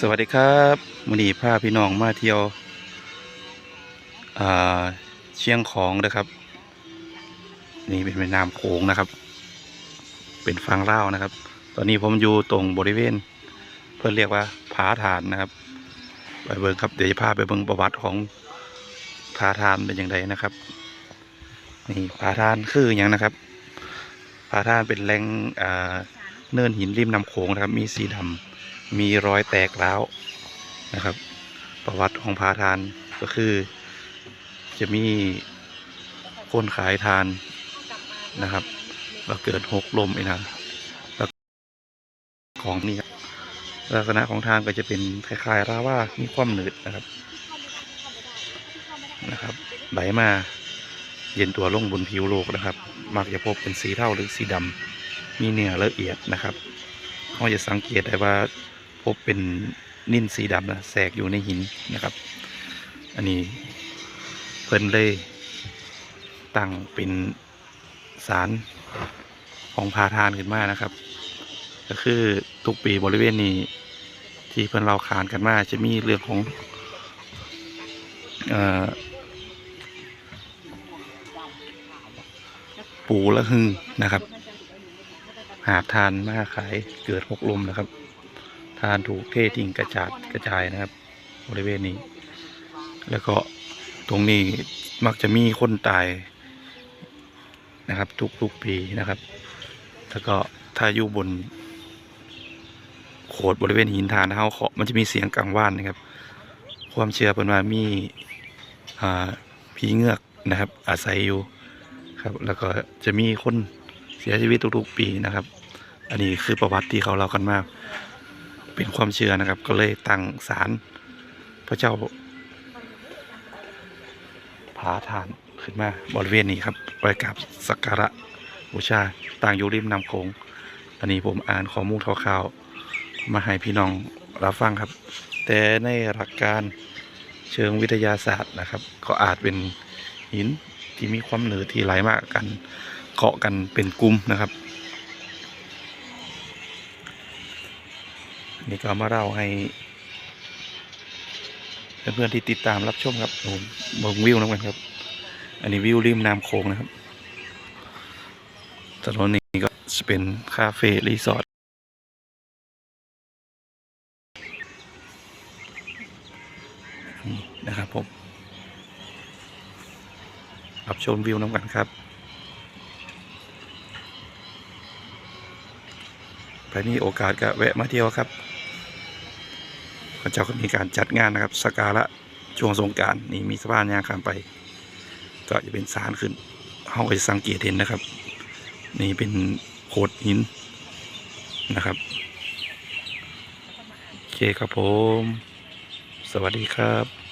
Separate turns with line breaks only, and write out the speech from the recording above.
สวัสดีครับมือนีพาพี่น้องมาเที่ยวเชียงของนะครับ นี่เป็นแม่น้ำโขงนะครับ เป็นฟังเล่านะครับ ตอนนี้ผมอยู่ตรงบริเวณ เพื่อเรียกว่าผาฐานนะครับ ไปเบิ่งครับเดี๋ยวจะพาไปเบิ่งประวัติของผาฐานเป็นอย่างไรนะครับ นี่ผาฐานคืออย่างนะครับผาฐานเป็นแหล่งเนินหินริมน้ำโขงนะครับ มีสีดำ มีรอยแตกร้าวนะครับ ประวัติของพาทานก็คือ จะมีคนขายทานนะครับแล้วเกิดหกลมไอ้นะแล้วของนี่ครับลักษณะของทางก็จะเป็นคล้ายๆราว่ามีความหนืดนะครับนะครับ ไหลมาเย็นตัวลงบนผิวโลกนะครับ มักจะพบเป็นสีเทาหรือสีดำมีเนื้อละเอียดนะครับเขาจะสังเกตได้ว่า พบเป็นนิ่นสีดำนะแทรกอยู่ในหินนะครับ อันนี้เพิ่นเลยตั้งเป็นสารของพาทานขึ้นมานะครับ ก็คือทุกปีบริเวณนี้ ที่เพิ่นเราขานกันมาจะมีเรื่องของปูละหึงนะครับ หาบทานมาขายเกิดหกลมนะครับ ทานถูกเททิ้งกระจาดกระจายนะครับ บริเวณนี้ แล้วก็ตรงนี้มักจะมีคนตายนะครับ ทุกๆปีนะครับ แล้วก็ถ้าอยู่บน โขดบริเวณหินทานเฮาเคาะมันจะมีเสียงกังวานนะครับ ความเชื่อเป็นว่ามีผีเงือกนะครับ อาศัยอยู่ครับ แล้วก็จะมีคนเสียชีวิตทุกๆปีนะครับ อันนี้คือประวัติที่เขาเล่ากันมาก เป็นความเชื่อนะครับ ก็เลยตั้งศาลพระเจ้าผาทานขึ้นมาบริเวณนี้ครับไว้กราบสักการะบูชาต่างอยู่ริมน้ำโขงอันนี้ผมอ่านข้อมูลคร่าวๆมาให้พี่น้องรับฟังครับ แต่ในหลักการเชิงวิทยาศาสตร์นะครับ ก็อาจเป็นหินที่มีความหนืดที่ไหลมากกันเกาะกันเป็นกลุ่มนะครับ นี่ก็มาเล่าให้เพื่อนๆที่ติดตามรับชมครับผมเบิ่งวิวนะกันครับ อันนี้วิวริมน้ำโขงนะครับถนนนี้ก็จะเป็นคาเฟ่รีสอร์ทนะครับผมรับชมวิวน้ำกันครับไปนี่โอกาสก็แวะมาเที่ยวครับ ระเจ้าก็มีการจัดงานนะครับสการะช่วงสงการนี่มีสะพานยางข้ามไป ก็จะเป็นสารขึ้นเขาก็จะสังเกตเห็นนะครับ นี่เป็นโขดหินนะครับโอเคครับผม สวัสดีครับ